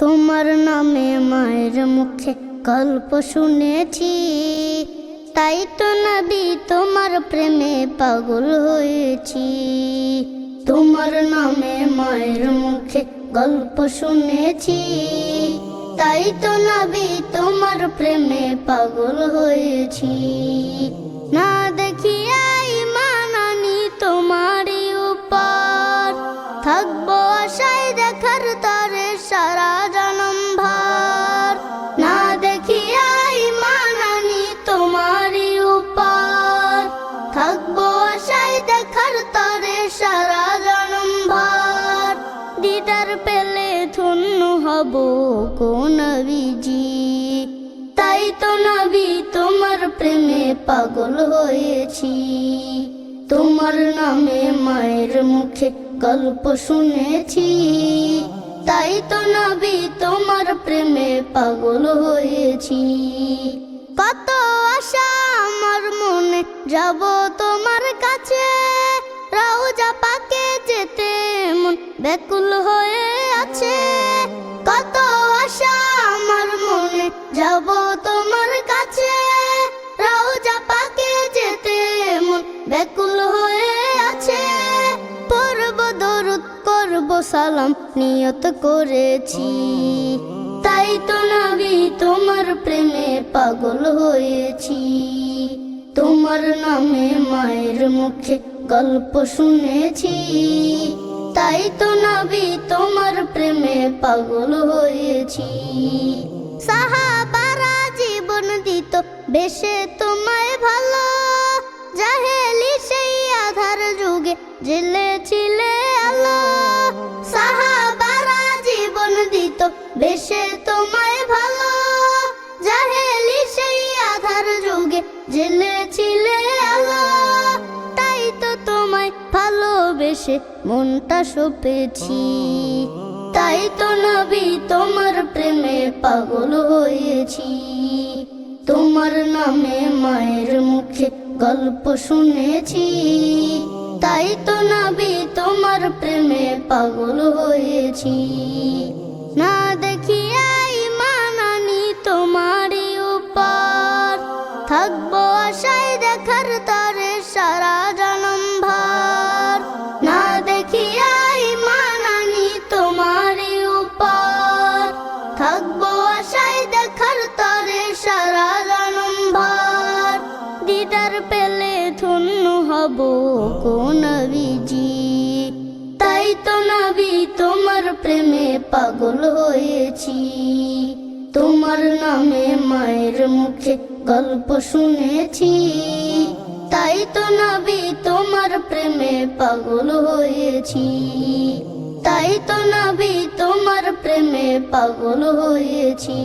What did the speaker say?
তোমার নামে মায়ের মুখে গল্প শুনেছি। তাই তো নবী, তোমার প্রেমে পাগল হয়েছি। তোমার নামে মায়ের মুখে গল্প শুনেছি। তাই তো নবী, তোমার প্রেমে পাগল হয়েছি। না দেখিয়া মানানি তোমারই উপর। থাকব হব কোন বিজি তাই তো নবী, তোমার প্রেমে পাগল হয়েছি। তোমার নামে মায়ের মুখে গল্প শুনেছি। তাই তো নবী, তোমার প্রেমে পাগল হয়েছি। কত আশা আমার মনে, যাব তোমার কাছে। রাউজা পাকে যেতে মন ব্যাকুল হয়ে আছে। ব্যাকুল হয়ে আছে। পর্ব দরুদ করব সালাম নিয়ত করেছি। তাই তো নবী, তোমার প্রেমে পাগল হয়েছি। তোমার নামে মায়ের মুখে গল্প শুনেছি। তাই তো নবী, তোমার প্রেমে পাগল হয়েছি। সাহাবারা জীবন দিত, বেশে তোমায় ভালো যুগে জেলে ছিলে আলো, সাহাবারা জীবন দিত। বেশে তোমায় ভালো, জাহেলি সেই আধার যুগে। জেলে ছিলে আলো, তাই তো তোমায় ভালোবেসে মনটা সপেছি। তাই তো নবী তোমার প্রেমে পাগল হয়েছি। তোমার নামে মায়ের মুখে গল্প শুনেছি। তাই তো নবী, তোমার প্রেমে পাগল হয়েছি। না দেখিয়াই মানানি তোমারই উপর। থাকব আশায় দেখার তরে সারা জনম ভর। না দেখিয়াই মানানি তোমারই উপর। থাকব আশায় দেখার তরে সারা জনম ভর। দিদার পেলে ধন্য হব কোন বিজি? তাই তো নবী, তোমার প্রেমে পাগল হয়েছি। তোমার নামে মায়ের মুখে গল্প শুনেছি। তাই তো নবী, তোমার প্রেমে পাগল হয়েছি। তাই তো নবী, তোমার প্রেমে পাগল হয়েছি।